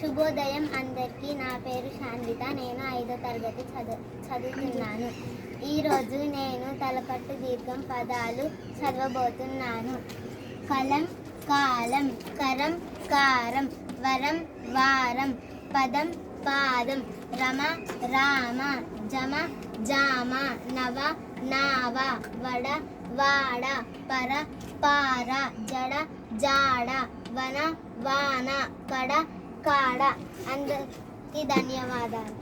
శుభోదయం అందరికీ. నా పేరు శాన్విత నేను ఐదో తరగతి చదువు చదువుతున్నాను. ఈరోజు నేను తలకట్టు దీర్ఘం పదాలు చదవబోతున్నాను. కలం కాలం కరం కారం వరం వారం పదం పాదం రమ రామ జమ జామ నవ నావ వడ వాడ పర పార జడ జాడ వన వాన కడ కాడ అందరికి ధన్యవాదాలు.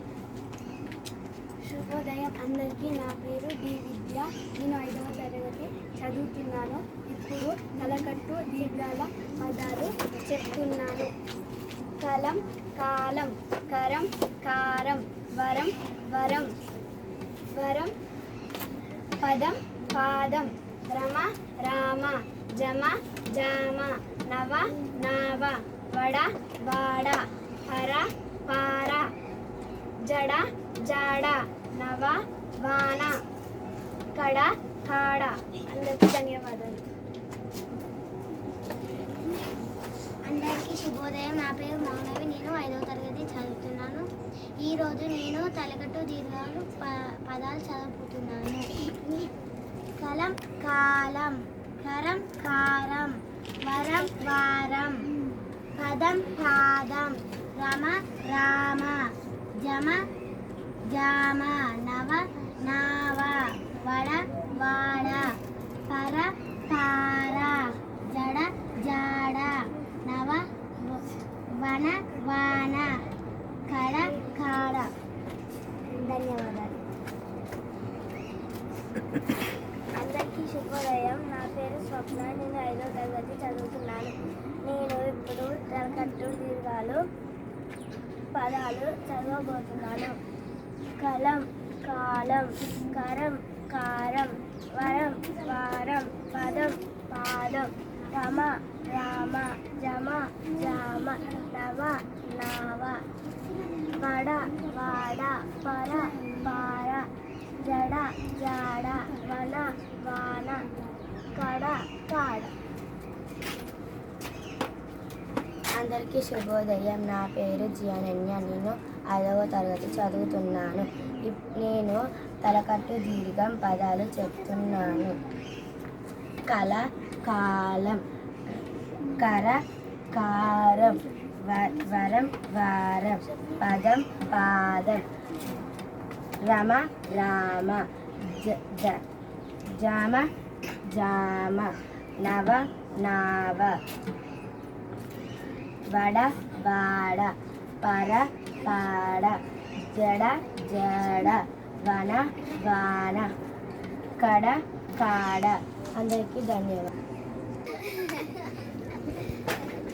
శుభోదయం. అందరికీ నా పేరు డి విద్య. నేను ఐదవ తరగతి చదువుతున్నాను. ఇప్పుడు తలకట్టు దీర్ఘాల పదాలు చెప్తున్నాను. కలం కాలం కరం కారం వరం వరం వరం పదం పాదం రమ రామ జమ జామ నవ నావ. వడ వాడ హర పార జడ జాడ నవ వాన కడ కాడ. అందరికీ ధన్యవాదాలు. అందరికీ శుభోదయం. నా పేరు మౌనవి. నేను ఐదవ తరగతి చదువుతున్నాను. ఈరోజు నేను తలకట్టు దీర్ఘాలు ప- పదాలు చదువుతున్నాను కలం కాలం కరం కారం వరం వారం. పదం పాదం. రమ రామ. జమ జామ. నవ నావ. వడ వాడ. పర పార జడ జాడ. నవ వన వాన. కడ కాడ. ధన్యవాదాలు అందరికీ శుభోదయం నా పేరు స్వప్న నేను ఐదో తరగతి చదువుతున్నాను. నేను ఇప్పుడు తలకట్టు దీర్ఘాలు పదాలు చదవబోతున్నాను. కలం కాలం కరం కారం వరం వారం పదం పాదం రమ రామ జమ జామ నవ నావ వడ వాడ పర జడ జాడ వన వాన కాడ అందరికీ శుభోదయం. నా పేరు జియానన్య. నేను ఐదవ తరగతి చదువుతున్నాను. ఇప్- నేను తలకట్టు దీర్ఘం పదాలు చెప్తున్నాను. కల కాలం. కర కారం. వ- వరం వారం. పదం పాదం. రమ రామ. జ జ- జామ జామ నవ నావ. వడ వాడ పర పాడ. జడ జడ. వన వాన. కడ కాడ. అందరికీ ధన్యవాదాలు.